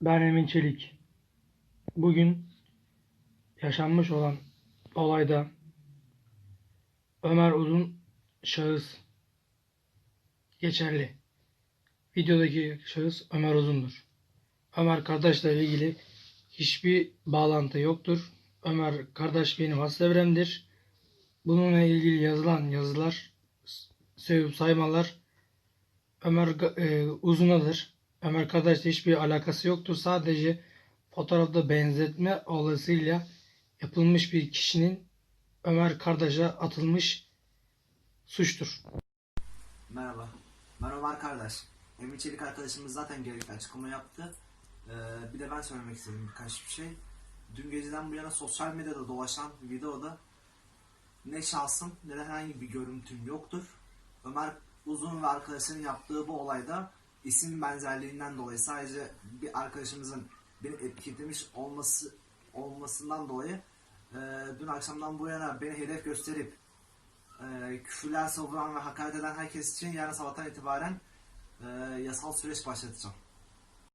Ben Emin Çelik. Bugün yaşanmış olan olayda Ömer Uzun şahıs geçerli. Videodaki şahıs Ömer Uzun'dur. Ömer kardeşle ilgili hiçbir bağlantı yoktur. Ömer kardeş benim haslevremdir. Bununla ilgili yazılan yazılar, sövüp saymalar Ömer e, Uzun'adır. Ömer kardeşle hiçbir alakası yoktur. Sadece fotoğrafta benzetme olasıyla yapılmış bir kişinin Ömer kardeşe atılmış suçtur. Merhaba. Ben Ömer kardeş. Emin Çelik arkadaşımız zaten gerekli açıklama yaptı. Ee, bir de ben söylemek istedim birkaç bir şey. Dün geceden bu yana sosyal medyada dolaşan videoda ne şahsım ne de herhangi bir görüntüm yoktur. Ömer Uzun ve arkadaşının yaptığı bu olayda isim benzerliğinden dolayı sadece bir arkadaşımızın beni etkilemiş olması olmasından dolayı e, dün akşamdan bu yana beni hedef gösterip e, küfürler savuran ve hakaret eden herkes için yarın sabahtan itibaren e, yasal süreç başlatacağım.